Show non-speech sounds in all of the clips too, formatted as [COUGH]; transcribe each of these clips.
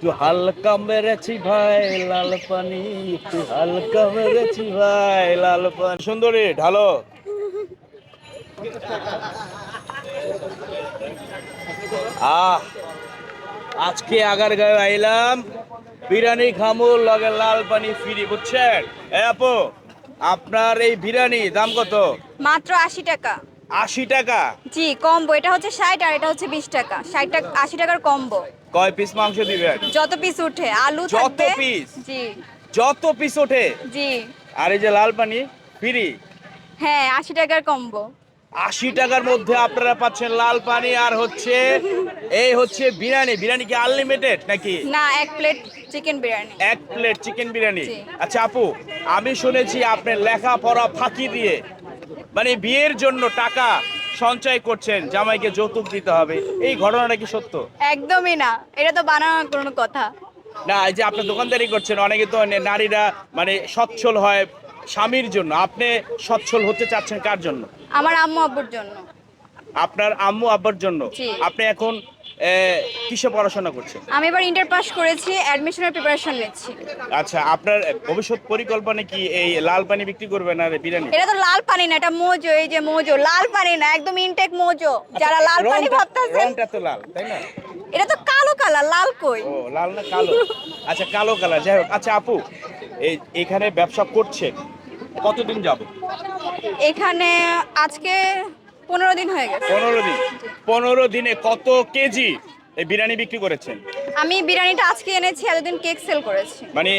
একটু হালকা মেরেছি ভাই, লাল পানি, একটু হালকা মেরেছি ভাই, লাল পানি। সুন্দরী, ঢালো। আহ, আজকে আগার গায়ে আইলাম, বিরিয়ানি খামুর লগে লাল পানি ফ্রি, বুঝছেন? এ আপু, আপনার এই বিরিয়ানি দাম কত? মাত্র আশি টাকা। আশি টাকা? জি কম্বো। এটা হচ্ছে ষাট আর এটা হচ্ছে বিশ টাকা। ষাট টাকা আশি টাকার কম্বো। কয় পিস মাংস দিবেন? যত পিস উঠে। আলু যত পিস জি। যত পিস ওঠে? জি। আর এই যে লাল পানি ফ্রি হ্যাঁ আশি টাকার কম্বো। আশি টাকার মধ্যে আপনারা পাচ্ছেন লাল পানি আর হচ্ছে এই হচ্ছে বিরিয়ানি। বিরিয়ানি কি আনলিমিটেড নাকি? না এক প্লেট চিকেন বিরিয়ানি। এক প্লেট চিকেন বিরিয়ানি। আচ্ছা আপু আমি শুনেছি আপনি লেখাপড়া ফাঁকি দিয়ে মানে বিয়ের জন্য টাকা সঞ্চয় করছেন জামাইকে যৌতুক দিতে হবে এই ঘটনাটা কি সত্য? একদমই না এটা তো বানানোর কোনো কথা। না এই যে আপনি দোকানদারি করছেন অনেকে তো নারীরা মানে সচ্ছল হয় স্বামীর জন্য। আপনি সচ্ছল হতে চাচ্ছেন কার জন্য? আমার আম্মু আব্বুর জন্য। আপনার আম্মু আব্বার জন্য? আপনি এখন কিসে পড়াশোনা করছেন আমি এবার ইন্টার পাস করেছি অ্যাডমিশনের প্রিপারেশন নিচ্ছি। আচ্ছা আপনার ভবিষ্যৎ পরিকল্পনা কি? এই লাল পানি বিক্রি করবেন আর বিরিয়ানি? এটা তো লাল পানি না এটা মোজো এই যে মোজো লাল পানি না একদম ইনটেক মোজো। যারা লাল পানি ভাবতেছেন রংটা তো লাল তাই না? এটা তো কালো কালার লাল কই? ও লাল না কালো? আচ্ছা কালো কালার যাই হোক। আচ্ছা আপু এই এখানে ব্যবসা করছেন কতদিন যাব? এখানে আজকে পনেরো দিন হয়ে গেছে। পনেরো দিন। পনেরো দিনে কত কেজি এই বিরিয়ানি বিক্রি করেছেন? আমি বিরিয়ানিটা আজকে এনেছি এতদিন কেক সেল করেছি। মানে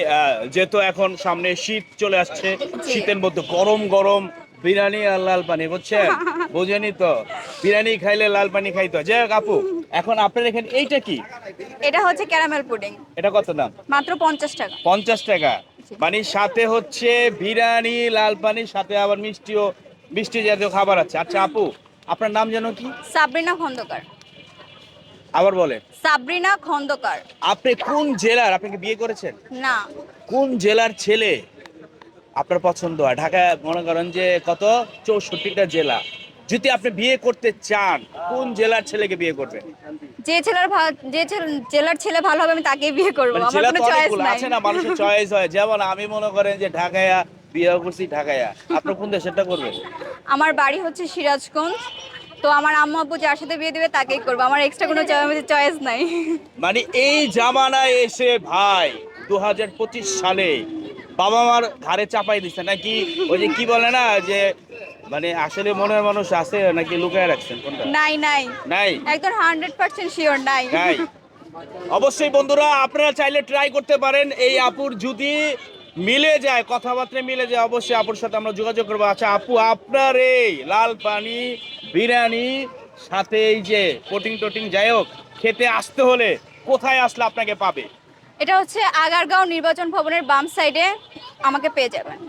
যেহেতু এখন সামনে শীত চলে আসছে শীতের মধ্যে গরম গরম বিরিয়ানি আর লাল পানি বুঝছেন? [LAUGHS] বুঝেনি তো? বিরিয়ানি খাইলে লাল পানি খাইতো যে হোক আপু এখন আপনার এখানে এইটা কি? এটা হচ্ছে ক্যারামেল পুডিং। এটা কত দাম? মাত্র পঞ্চাশ টাকা। পঞ্চাশ টাকা। মানে সাথে হচ্ছে বিরিয়ানি লাল পানি সাথে আবার মিষ্টিও। মিষ্টি জাতীয় খাবার আছে। আচ্ছা আপু আপনার নাম যেন কি? সাবরিনা খন্দকার। আবার বলেন। সাবরিনা খন্দকার। আপনি কোন জেলার? আপনি কি বিয়ে করেছেন? না। কোন জেলার ছেলে? আপনার পছন্দ হয়। ঢাকা মনে করেন যে কত? চৌষট্টিটা জেলা। যদি আপনি বিয়ে করতে চান কোন জেলার ছেলেকে বিয়ে করবেন? যে ছেলের যে জেলার ছেলে ভালো হবে আমি তাকেই বিয়ে করব। মানে আমার কোনো চয়েস নাই। আছে না মানুষের চয়েস হয়। যেমন আমি মনে করেন যে ঢাকায়া বিয়ে করছি ঢাকায়া কোন দেশেরটা করবেন? আমার বাড়ি হচ্ছে সিরাজগঞ্জ। তো আমার আম্মু আব্বু যার সাথে বিয়ে দেবে তাকেই করব। আমার এক্সট্রা কোনো চয়েস নাই। মানে এই জামানায় এসে ভাই দুই হাজার পঁচিশ সালে বাবা মার ঘাড়ে চাপাই দিচ্ছে নাকি ওই যে কি বলে না যে মানে আসলে মনের মানুষ আছে নাকি লুকায় রাখছেন? কোনটা? নাই নাই। নাই? একদম হান্ড্রেড পার্সেন্ট শিওর নাই। নাই? অবশ্যই বন্ধুরা আপনারা চাইলে ট্রাই করতে পারেন। এই আপুর যদি মিলে যায় কথাবার্তা মিলে যায়, অবশ্যই আপুর সাথে আমরা যোগাযোগ করব। আচ্ছা আপু, আপনার এই লাল পানি, বিরিয়ানি, সাথে এই যে কোটিং টোটিং, যাই হোক, খেতে আসতে হলে কোথায় আসলে আপনাকে পাবে? এটা হচ্ছে আগারগাঁও নির্বাচন ভবনের বাম সাইডে আমাকে পেয়ে যাবেন।